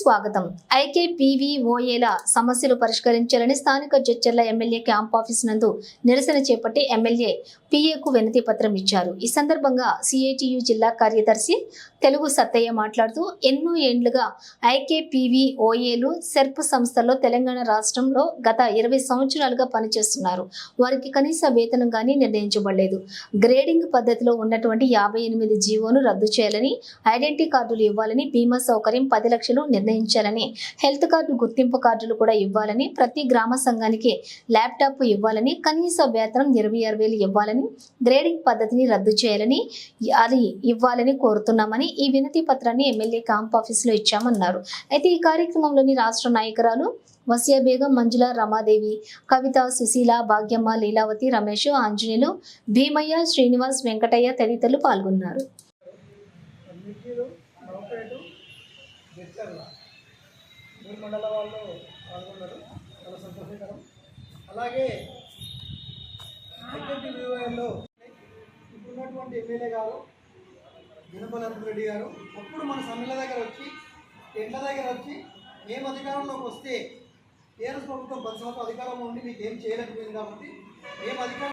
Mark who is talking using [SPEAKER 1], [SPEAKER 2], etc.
[SPEAKER 1] స్వాగతం. ఐకేపీవీఓఏల సమస్యలు పరిష్కరించాలని స్థానిక జడ్చర్ల ఎమ్మెల్యే క్యాంప్ ఆఫీస్ నందు నిరసన చేపట్టి ఎమ్మెల్యే పీఏకు వినతి పత్రం ఇచ్చారు. ఈ సందర్భంగా సిఐటియు జిల్లా కార్యదర్శి తెలుగు సత్తయ్య మాట్లాడుతూ ఎన్నో ఏండ్లుగా ఐకేపీవీఓఏలు సెర్ప్ సంస్థల్లో తెలంగాణ రాష్ట్రంలో గత ఇరవై సంవత్సరాలుగా పనిచేస్తున్నారు. వారికి కనీస వేతనం కానీ నిర్ణయించబడలేదు. గ్రేడింగ్ పద్ధతిలో ఉన్నటువంటి యాభై ఎనిమిది జీవోను రద్దు చేయాలని ఐడెంటిటీ కార్డులు ఇవ్వాలని బీమా సౌకర్యం పది లక్షలు నిర్ణయించాలని హెల్త్ కార్డు గుర్తింపు కార్డులు కూడా ఇవ్వాలని ప్రతి గ్రామ సంఘానికి ల్యాప్టాప్ ఇవ్వాలని కనీస వేతనం ఇరవై ఆరు వేలు ఇవ్వాలని గ్రేడింగ్ పద్ధతిని రద్దు చేయాలని అది ఇవ్వాలని కోరుతున్నామని ఈ వినతి పత్రాన్ని ఎమ్మెల్యే క్యాంప్ ఆఫీసులో ఇచ్చామన్నారు. అయితే ఈ కార్యక్రమంలోని రాష్ట్ర నాయకురాలు వసియా బేగం మంజుల రమాదేవి కవిత సుశీల భాగ్యమ్మ లీలావతి రమేష్ ఆంజనేయులు భీమయ్య శ్రీనివాస్ వెంకటయ్య తదితరులు పాల్గొన్నారు.
[SPEAKER 2] మండల వాళ్ళు పాల్గొన్నారు. చాలా సంతోషకరం. అలాగే ఐకేపీ వివోఎల్లో ఇప్పుడున్నటువంటి ఎమ్మెల్యే గారు దినబలరామ్ రెడ్డి గారు అప్పుడు మన సమ్మెల దగ్గర వచ్చి ఎండ్ల దగ్గర వచ్చి మేము అధికారంలోకి వస్తే టీఆర్ఎస్ ప్రభుత్వం పది సంవత్సరాలు అధికారంలో ఉండి మీకు ఏం చేయలేకపోయింది కాబట్టి మేము అధికారం